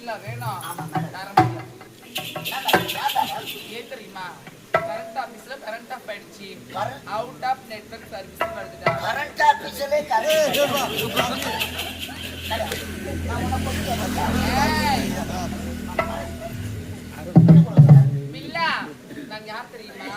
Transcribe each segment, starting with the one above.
இல்ல வேணும் ஏன் தெரியுமா? கரண்ட் ஆபீஸ்ல கரண்ட் ஆஃப் ஆயிடுச்சு. அவுட் ஆஃப் நெட்வொர்க் சர்வீஸ் வருதுடா. கரண்ட் ஆபீஸ்ல கரண்ட் மில்லா நாங்க யார் தெரியுமா?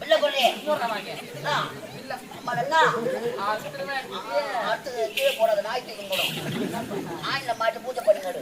பிள்ளை கொள்ளி. அடுத்தது கீழே போடாது நாய் தூக்கம் போடும். நாயில் மாட்டு பூஜை பண்ணிக்காடு.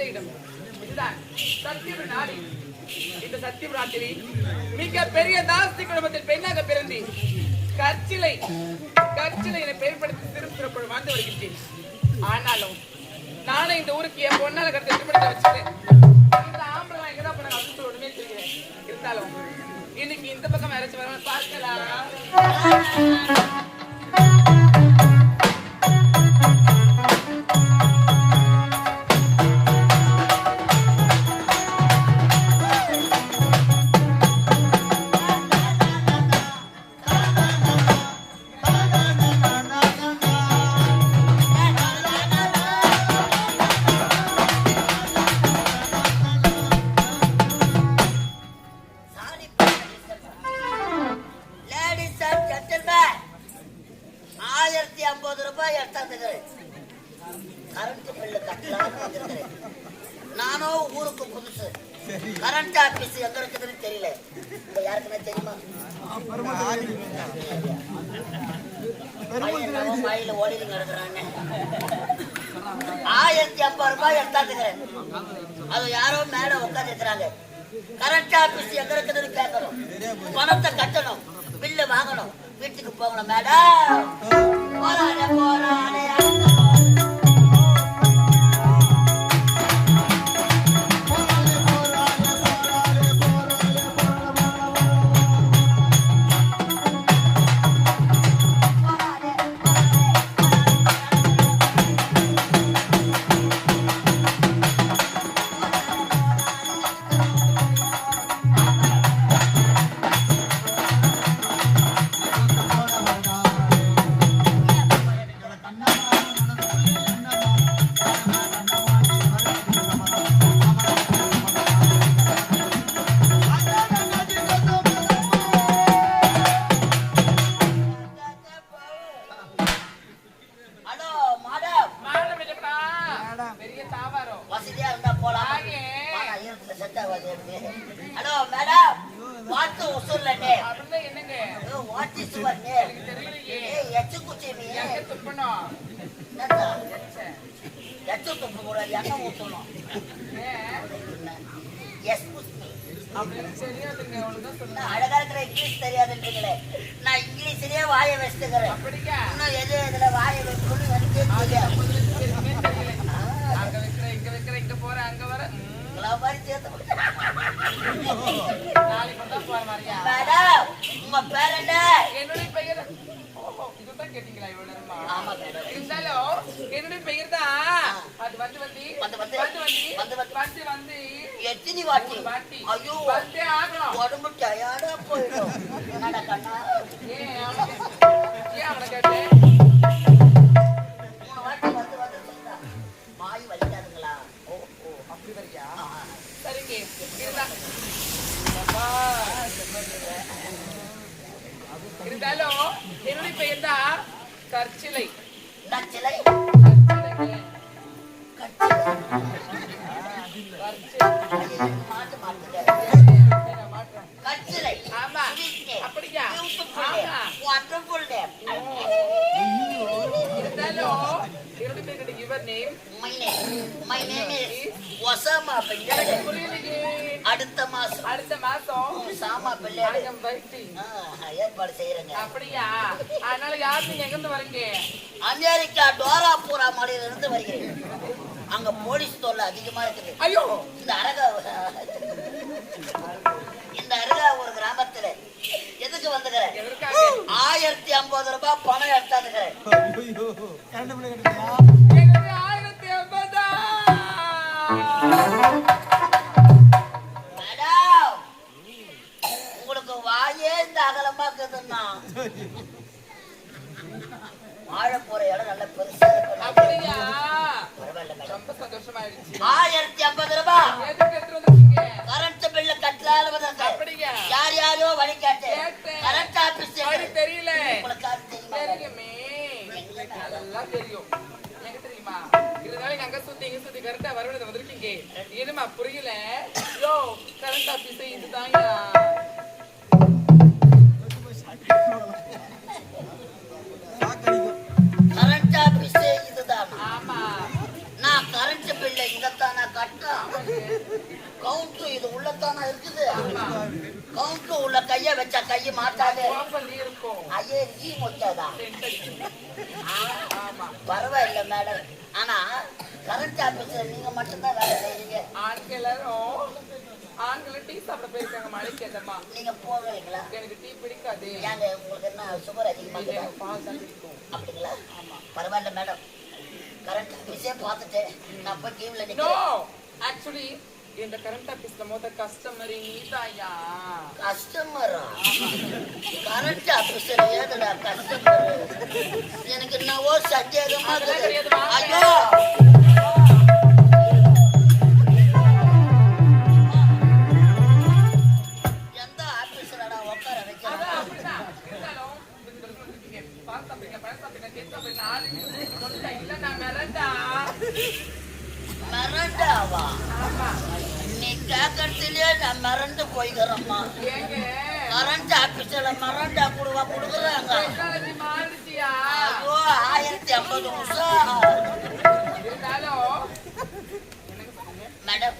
இது இடம் இதுதான் சத்தியம் நாடி. இந்த சத்தியம் நாட்டில் மிக பெரிய தாஸ்தி குடும்பத்தில் பெண்ணாக பிறந்து கற்சிலை கற்சிலை என பெயர் படுத்தி வாழ்ந்து வருகின்றேன். ஆனாலும் நானே இந்த ஊருக்கு என் பொண்ணால கடத்த திருமணத்தை வச்சுட்டேன் இந்த ஆம்பளை எங்க பண்ண போனாங்க அப்படின்னு ஒண்ணுமே தெரியல இருந்தாலும் இன்னைக்கு இந்த பக்கம் யாராச்சும் வரவங்க பார்க்கலாம் அழகா இருக்கிற இங்கிலீஷ் தெரியாதுன்றீங்களே நான் இங்கிலீஷ்லயே வாயை வச்சுக்கிறேன் இன்னும் எது இதுல வாயை வைக்கணும்னு எனக்கே தெரியாது அங்க வைக்கிற இங்க வைக்கிற இங்க போற அங்க வர. உங்க பேர் என்ன என்னுடைய பெயர் இதுதான் கேட்டீங்களா இவ்வளவு இருந்தாலும் என்னுடைய பெயர் தான் அது வந்து வந்து வந்து வந்து வந்து வந்து வந்து எத்தனை வாட்டி வாட்டி ஐயோ வந்து ஆகணும் உடம்பு டயர்டா போயிடும் என்னடா கண்ணா ஏன் அடுத்த மாசம் அடுத்த மாசம் சாமா பிள்ளையாடு I am waiting. ஏற்பாடு செய்யறேங்க அப்படியா அதனால யாரு நீங்க எங்க இருந்து வரீங்க அமெரிக்கா டோராபூரா மலையில இருந்து வருகிறேன் அங்க போலீஸ் தொல்லை அதிகமா இருக்குது. ஐயோ! இந்த அரகா இந்த அரகா ஒரு கிராமத்துல எதுக்கு வந்துக்கிறேன்? எதற்காக? ஆயிரத்தி ஐம்பது ரூபாய் பணம் எடுத்தாந்துக்கிறேன் ஆயிரத்தி ஐம்பதா? மேடம் உங்களுக்கு வாயே இந்த அகலமா இருக்குதுன்னா. வாழ போற இடம் நல்ல பெருசா சந்தோஷமாயிடுச்சு. ஆயிரத்தி ஐம்பது ரூபாய் கரண்ட் பில்லு அப்படியா? யார் யாரோ வழி கேட்டேன். கரண்ட் ஆபீஸ் தெரியல. தெரியுமா? தெரியுமே. தெரியும். இருந்தாலும் அங்க சுத்தி இங்க சுத்தி கரெக்டா வரவேண்டியது வந்திருக்கீங்க என்னமா புரியல? யோ கரண்ட் ஆபீஸ் இதுதாங்க ஆபீஸ் இதுதான் ஆமா. நான் கரண்ட் பில்ல இங்கத்தானா கட்டணும்? கவுண்ட் இது உள்ளத்தானா இருக்குது? கவுண்ட் உள்ள கைய வச்சா கைய மாட்டாது. இருக்கும் ஐயே நீ மொச்சாதா பரவாயில்ல மேடம் ஆனா கரண்ட் ஆபீஸ்ல நீங்க மட்டும்தான் வேலை செய்றீங்க. ஆண்கள் எல்லாரும் ஆண்கள் டீ சாப்பிட போயிருக்காங்க மழைக்கு ஏதமா நீங்க போகலைங்களா? எனக்கு டீ பிடிக்காது. ஏங்க உங்களுக்கு என்ன சுகர் அதிகமா இது இருக்குதா? எனக்கு பால் தான் பிடிக்கும் அப்படிங்களா? பரவாயில்ல மேடம் கரண்ட் ஆபீஸே பார்த்துட்டேன். நான் போய் டீம்ல நோ நிக்கிறேன். ஆக்சுவலி இந்த கரண்ட் ஆபீஸ்ல மொத கஸ்டமர் நீதாயா கஸ்டமரா கரண்ட் ஆபீஸ்ல ஏதுடா கஸ்டமர் எனக்கு என்னவோ சந்தேகமா. ஐயோ! மிரண்டாவா. நீ கேட்கறதுலயே நான் மிரண்டு போய்க்கிறேம்மா. ஏங்க, கரண்ட் ஆபீஸ்ல மிரண்டா கொடுவா கொடுக்குறாங்க. ஆயிரத்தி ஐம்பது நிமிஷம் மேடம்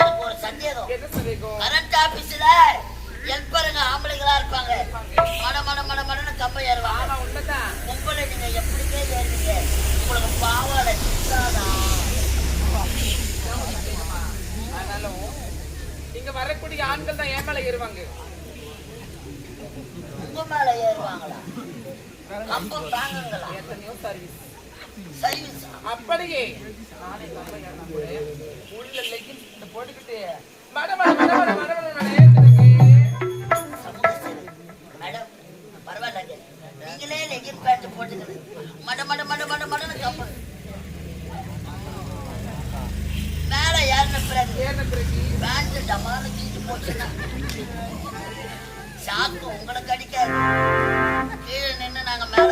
எனக்கு ஒரு சந்தேகம்? கரண்ட் ஆபீஸ்ல ஹெல்ப்பருங்க ஆம்பளைங்களா இருப்பாங்க மட மட மட மடன்னு கம்பை ஏறுவாங்க. உங்களை நீங்க எப்படிங்க ஏறுவீங்க உங்களுக்கு பாவாடை சித்தாதா ஆனாலும், இங்க வரக்கூடிய ஆண்கள் தான் ஏன் மேல ஏறுவாங்க உங்க மேல ஏறுவாங்களா கம்பம் தாங்குங்களா எத்தனையோ சர்வீஸ் அப்படியே நானே கம்பை ஏறினா கூட உள்ள போட்டுக்கிட்டு மட மட மட மட மட மட மட மட மட மட மடன்னு மேல ஏறின பிறகு பேண்ட் டமான்னு கீழே போச்சுன்னா சாக்கு உங்களுக்கு அடிக்காது. கீழே நின்று நாங்க மேல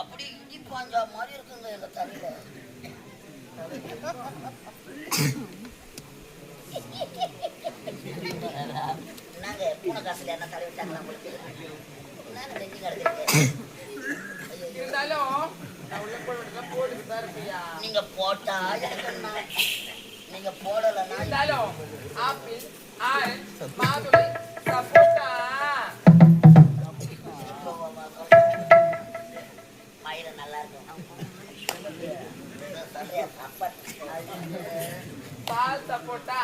அப்படி இடி பாஞ்சா மாதிரி இருக்குங்க எங்க தலையில நாங்க பூனை காசுல என்ன தலை விட்டாங்களா உங்களுக்கு நாங்க தான் நீங்க போட்டா நீங்க போடலைன்னா ஆப்பிள் ஆரஞ்சு மாதுளை சப்போட்டா மயிறு நல்லா இருக்கும் சொல்றியா, சப்பட். பால் சப்போட்டா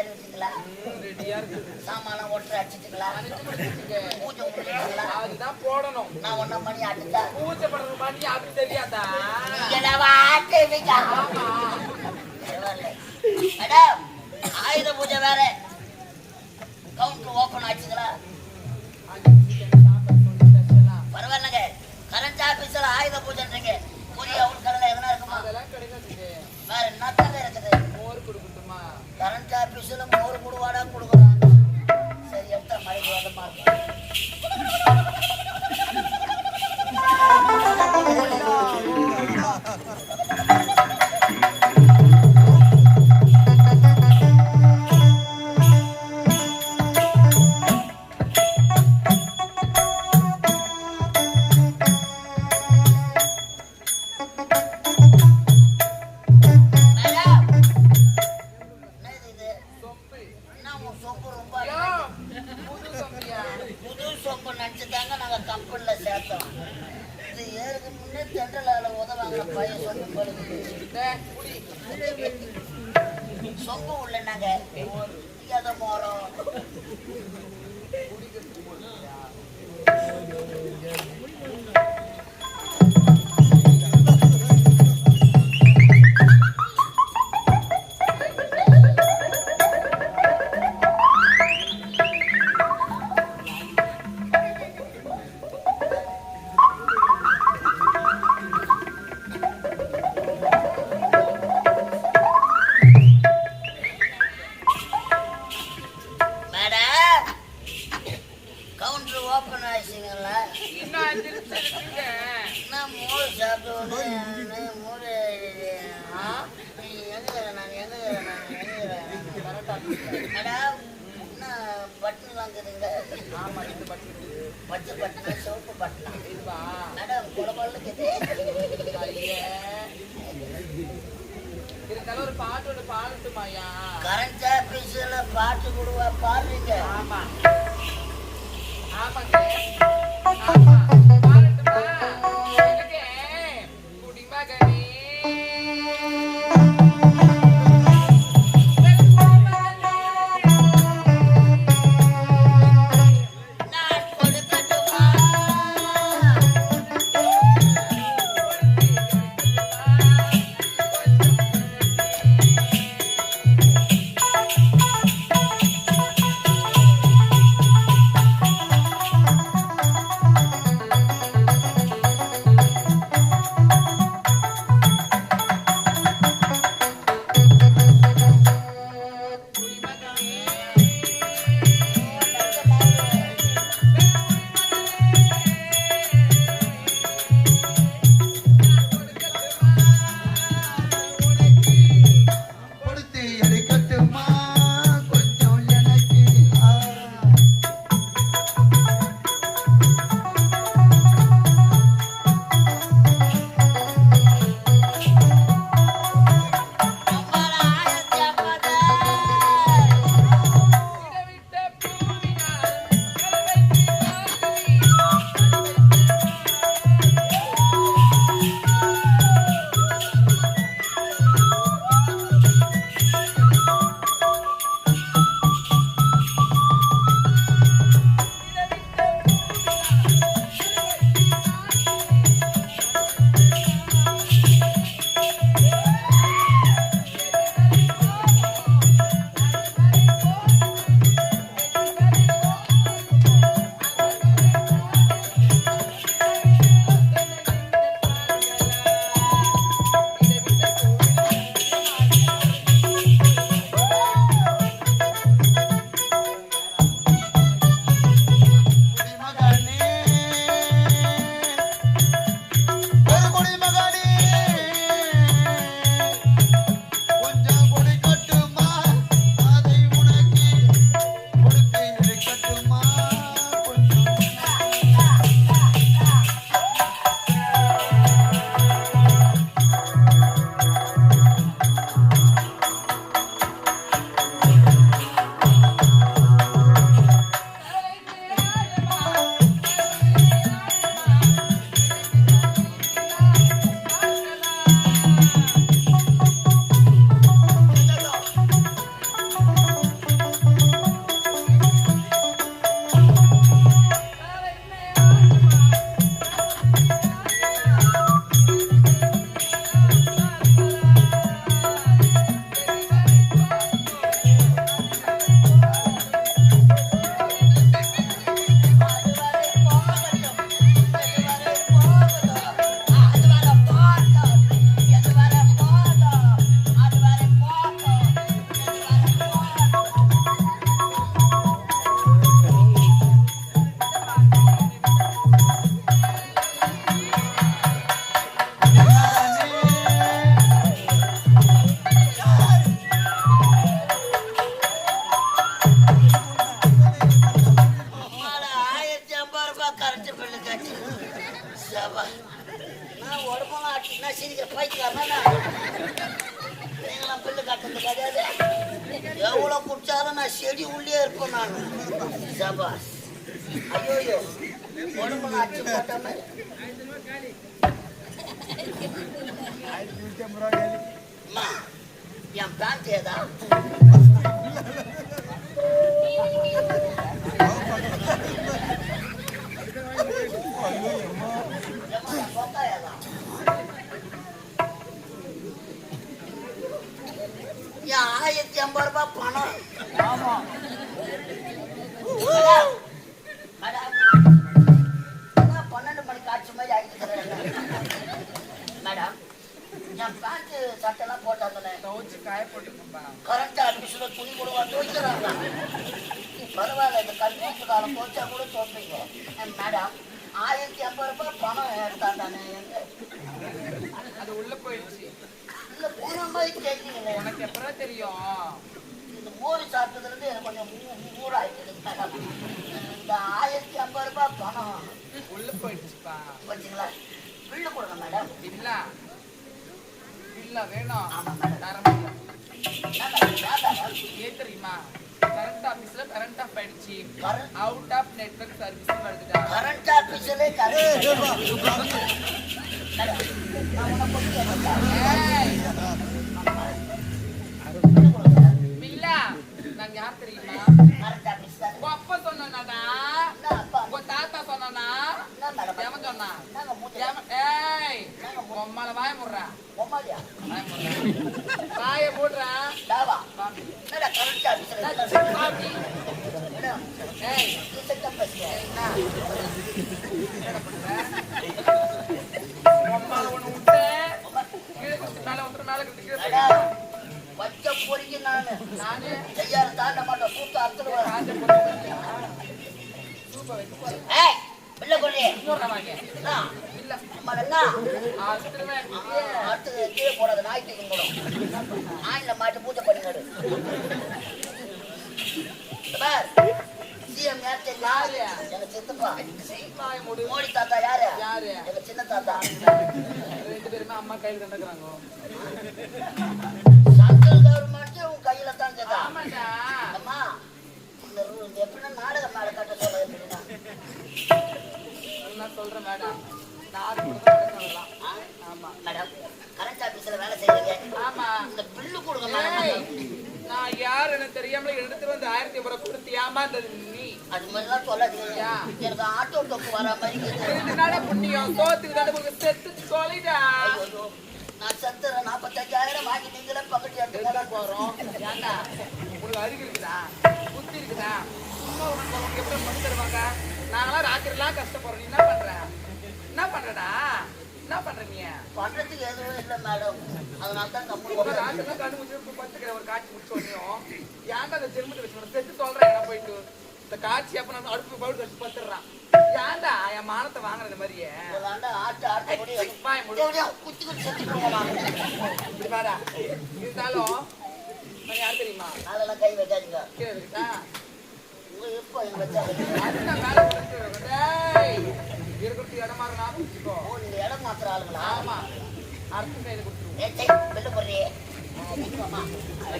தள்ளி விட்டுங்களா சாமான் ஒற்றை அடிச்சுட்டுங்களா பூஜை முடிச்சுங்களா போடணும் நான் ஒன்ன மணி அடிச்சா பூஜை மேடம் ஆயுத பூஜை வேற. கவுண்டர் ஓபன் ஆச்சுங்களா? பரவாயில்லங்க. கரண்ட் ஆபீஸ்ல ஆயுத பூஜைன்றீங்க. புதிய அவுட் கடல எதனா இருக்குமா? வேற என்னத்தாங்க இருக்குது? கரண்ட் ஆஃபீஸில் மோர் கொடுவாடா கொடுக்குறாங்க சரி எத்தனை மணிக்கு வந்து பார்க்கலாம். அதுக்காக ஒரு பாட்டோட பாடட்டுமாயா கரண்ட் ஆபீஸ்ல பாட்டு கொடுவா பாடுறீங்க. ஆமா. ஆமாங்க. ஆமா. என் பேண்ட் ஏதா ஏம்மா, என் சொந்தா ஏதா என் ஆயிரத்தி ஐம்பது ரூபாய் பணம் ஆமா. மேடம் என் பேண்ட் சட்டெல்லாம் போட்டாங்கண்ணே துவைச்சு காய போட்டுருக்கோம்பா கரண்ட் ஆஃபீஸில் துணி கொடுவா துவைக்கிறாங்க. பரவாயில்ல இந்த கல்வி காலம் போச்சா கூட தோப்பீங்க மேடம் ஆயிரத்தி ஐம்பது ரூபாய் பணம் எடுத்தாண்டானே எங்க? அது உள்ள போயிடுச்சு. இல்லை போன மாதிரி கேட்குறீங்களே உனக்கு எப்பறம் தெரியும்? இந்த மோர் சாப்பிட்டதுலேருந்து எனக்கு கொஞ்சம் ஊர் மேடம். இந்த ஆயிரத்தி ஐம்பது ரூபாய் பணம். உள்ள போயிடுச்சுப்பா. வச்சுங்களா பில்லு கொடுங்க மேடம் இல்ல. இல்ல வேணும் ஏன் தெரியுமா? கரண்ட் ஆபீஸ்ல கரண்ட் ஆஃப் ஆயிடுச்சு அவுட் ஆஃப் நெட்வொர்க் சர்வீஸ் வருதுடா. கரண்ட் ஆஃபீஸிலே கரண்ட் நான் பில்லு நாங்க யார் தெரியுமா. உங்க அப்பா அப்பா? உங்க தாத்தா சொன்னா ஏய் முடுறா டாவா? கரண்ட் ஒண்ணு கீழே வச்ச பொறுக்கி நானு. நானு தாண்ட மாட்டேன், கூத்து அறுத்துடுவேன். காஞ்ச பொண்ணு சூப்பர் என்ன? அறுத்துருவேன். அடுத்தது கீழே போடாத, நாய் தூக்கி போடும். ஆயில மாட்டு பூஜை பண்ணிடு சிஎம் யார் தெரியுமா? யாரு? எங்க சித்தப்பா மூடு. மோடி தாத்தா யாரு யாரு? எங்க சின்ன தாத்தா ரெண்டு பேருமே அம்மா கையில தந்துக்கிறாங்க சென்ட்ரல் கவர்மெண்ட் உன் கையில தான் ஆமாடா அம்மா இந்த எப்படின்னா நாடகம் மேல கட்ட சொல்ல நான் சொல்றேன் மேடம் கரண்ட் ஆபீஸ்ல வேலை செய்றீங்க. ஆமா. இந்த பில்லு கொடுங்க நான் யார் எனக்கு தெரியாமல எடுத்துட்டு வந்து ஆயிரத்தி ஐம்பது கொடுத்து ஏமாந்தது நீ. அது மாதிரிலாம் சொல்லாதீங்க. எனக்கு ஆட்டோ டோப்பு வர மாதிரி இதனால புண்ணியம். சோத்துக்கு தானே உங்களுக்கு செத்து சொல்லிடா ஐயோ, நான் செத்துறேன் நாற்பத்தஞ்சாயிரம் வாங்கி நீங்களே பக்கத்து எடுத்துக்கலாம் போறோம்? ஏண்டா? உங்களுக்கு அறிவு இருக்குதா? புத்தி இருக்குதா? சும்மா உனக்கு எப்படி பண்ணி தருவாங்க? நாங்களாம் ராத்திரிலாம் கஷ்டப்படுறோம். நீ என்ன பண்ற? என்ன பண்றடா? என்ன பண்ற நீ? பண்றதுக்கு எதுவும் இல்லை மேடம். அதனால தான் கம்மி ராத்திரிலாம் கண்ணு முடிச்சு பத்துக்கிற ஒரு காட்சி முடிச்ச உடனேயும் ஏன்டா அந்த ஜென்மத்தை வச்சு செத்து சொல்றேன் என்ன போயிட்டு. இந்த காட்சி அப்ப நான் அடுப்பு பவுல் வச்சு பத்துறான் ஏன்டா என் மானத்தை வாங்குற இந்த மாதிரியே? இருந்தாலும் யார் தெரியுமா? அதெல்லாம் கை வைக்காதீங்க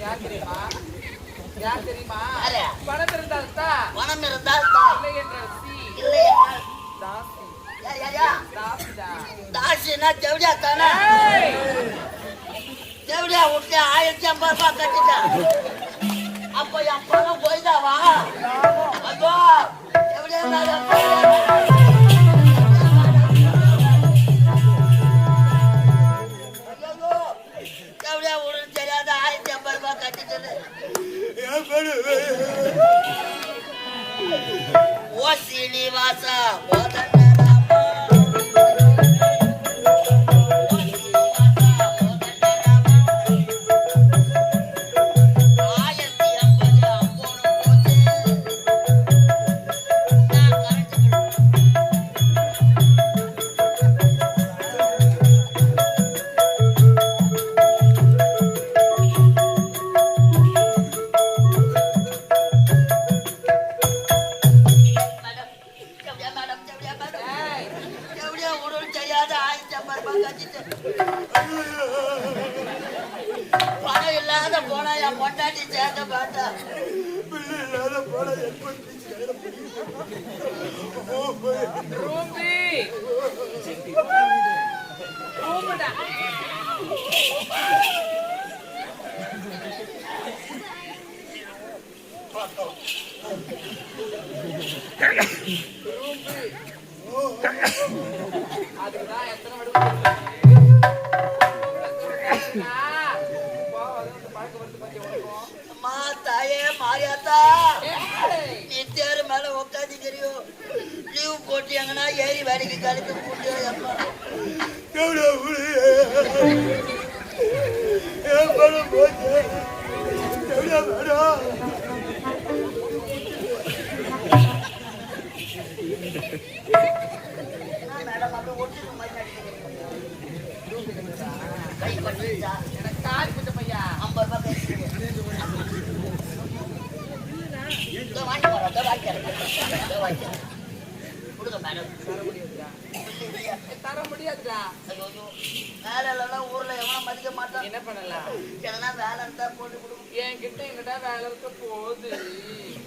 யார் தெரியுமா யார் தெரியுமா யாரு? பணம் இருந்தால் தான் பணம் இருந்தால் தான் இல்லை என்ற சி இல்லை என்றால் தாசி யா, யா, யா. தாசிடா தாசினா ஜவுடியா தானே ஜவுடியா விட்டு ஆயிரத்தி ஐம்பது ரூபாய் கட்டிட்டேன் அப்ப என் போய்தாவா அதோ ஜவுடியா மேடம் ஜவுடியா விடுன்னு தெரியாத ஆயிரத்தி பணம் இல்லாத போனா என் பொண்டாட்டி சேர்க்க பார்த்தா. பிள்ளை இல்லாத போனா என் பொண்டாட்டி சேர அதுக்குதான் எத்தனை வடி அம்மா தாயே மாரியாத்தா. நீ தேர் மேல உட்காந்து தெரியும். லீவ் போட்டு ஏறி வேலைக்கு கழிப்பு போட்டு அம்மா. மேடம் அப்படி ஒட்டு மாதிரி கை பண்ணிச்சா எனக்கு கால் குத்த பையா ஐம்பது ரூபாய் பேசுறீங்க இதோ வாங்கி போறேன் இதோ வாங்கிக்கிறேன் இதோ வாங்கிக்கிறேன் கொடுங்க மேடம் தர முடியாதுடா தர முடியாதுடா ஐயோ ஐயோ வேலை இல்லைன்னா ஊர்ல எவனும் மதிக்க மாட்டான் என்ன பண்ணலாம் எதனா வேலை இருந்தா போட்டு கொடுங்க என்கிட்ட எங்கிட்ட வேலை இருக்க போகுது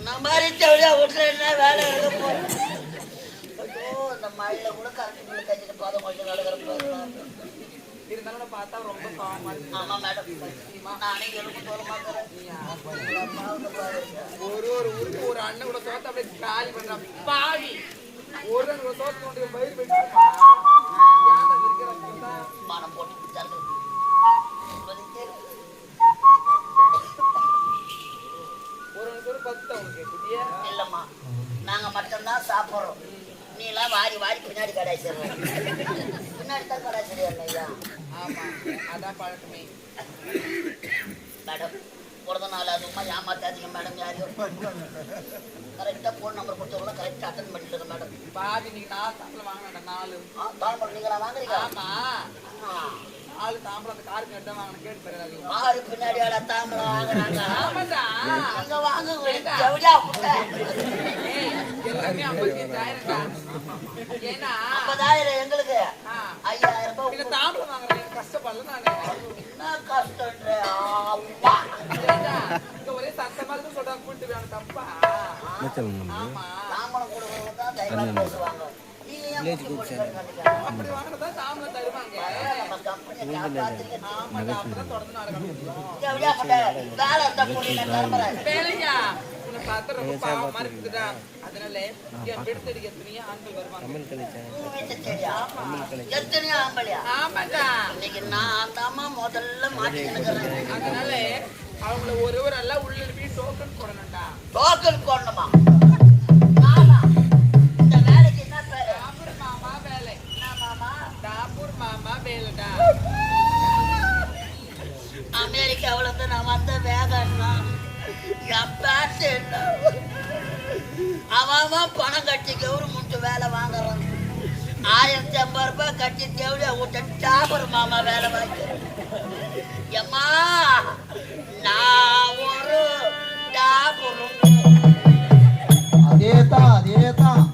நான் மாதிரி தேவையா வீட்டுல என்ன வேலை இருக்க போகுது ஐயோ இந்த மழையில கூட கரண்ட் பில்லு கட்டிட்டு பாதம் கொஞ்சம் நடக்கிற இருந்தாலும் பார்த்தா ரொம்ப ஆமா மேடம் நானே மாட்டேன் நீயா? ஒரு ஒரு ஊருக்கு ஒரு அண்ணன் கூட சோத்த அப்படியே காலி பண்றான். பாவி. ஒரு அண்ணன் கூட சோத்த கொண்டு போய் பயிர் மானம் போட்டு ஒரு ஒரு பத்து குட்டியா இல்லம்மா. நாங்க மட்டும்தான் சாப்பிடுறோம். நீ எல்லாம் வாரி வாரி பின்னாடி கடாய்ச்சிடுறோம் பின்னாடி தான் கடாய்ச்சிடுறேன் ஐயா ஆமா அதான் பழக்கமே மேடம் பிறந்த நாள் அதுவுமா ஏமாத்தாதீங்க மேடம் யாரையும் கரெக்டாக ஃபோன் நம்பர் கொடுத்தவங்களும் கரெக்டாக அட்டன் பண்ணிடுங்க மேடம் பாவி நீங்க நாலு தாம்பளம் வாங்க வேண்டாம் நாலு ஆ தாம்பரம் நீங்களா வாங்குறீங்க ஆமா. ஆ, நாலு தாம்பளம் அந்த காருக்கு எடுத்தா வாங்கணும் கேட்டு பின்னாடி வாங்குறாங்க ஆமாடா நீங்க வாங்குங்க ஜவுளியா புட்டை ஏன்னா ஐம்பதாயிரம் எங்களுக்கு. ஐயாயிரம் ரூபாய் தாம்பளம் வாங்குறேன் எனக்கு கஷ்டப்படல நானு. என்ன கஷ்டன்ற இங்க ஒரே சத்தமா சொல்றாங்க கூட்டு வேணும் தப்பா? ஆமா. தாம்பரம் கொடுக்கறவங்க தான் தைரியமா பேசுவாங்க? அப்படி வாங்கினதா தாம்பளம் தருவாங்க. ஆமாடா அப்பதான் தொடர்ந்து நடக்க முடியும் ஜவுளியா புட்டை வேலை இருந்தா வேலையா? பார்த்தா ரொம்ப பாவமா இருக்குதுடா அதனால என் பெண் தேடி எத்தனையோ ஆண்கள் வருவாங்க. வீட்டு செடியா எத்தனையோ ஆம்பளையா? ஆமாடா. இன்னைக்கு நான் தாம்மா முதல்ல மாட்டிக்கிறேன் அதனால அவங்கள ஒரு ஒரு எல்லாம் உள்ள எழுப்பி டோக்கன் போடணும்டா. டோக்கன் போடணுமா? நானா? இந்த வேலைக்கு என்ன பேரு? டாபூர் மாமா வேலை. என்ன மாமா? டாபூர் மாமா வேலைடா. அமெரிக்காவுல இருந்து நான் வந்த வேகன்னா என் அவன் பணம் கட்டி கவர்மெண்ட் வேலை வாங்குறான். ஆயிரத்தி ஐம்பது ரூபாய் கட்டி தேவையா விட்ட டாபர் மாமா வேலை வாங்கி. எம்மா நான் ஒரு டாபரும். அதேதான் அதே தான்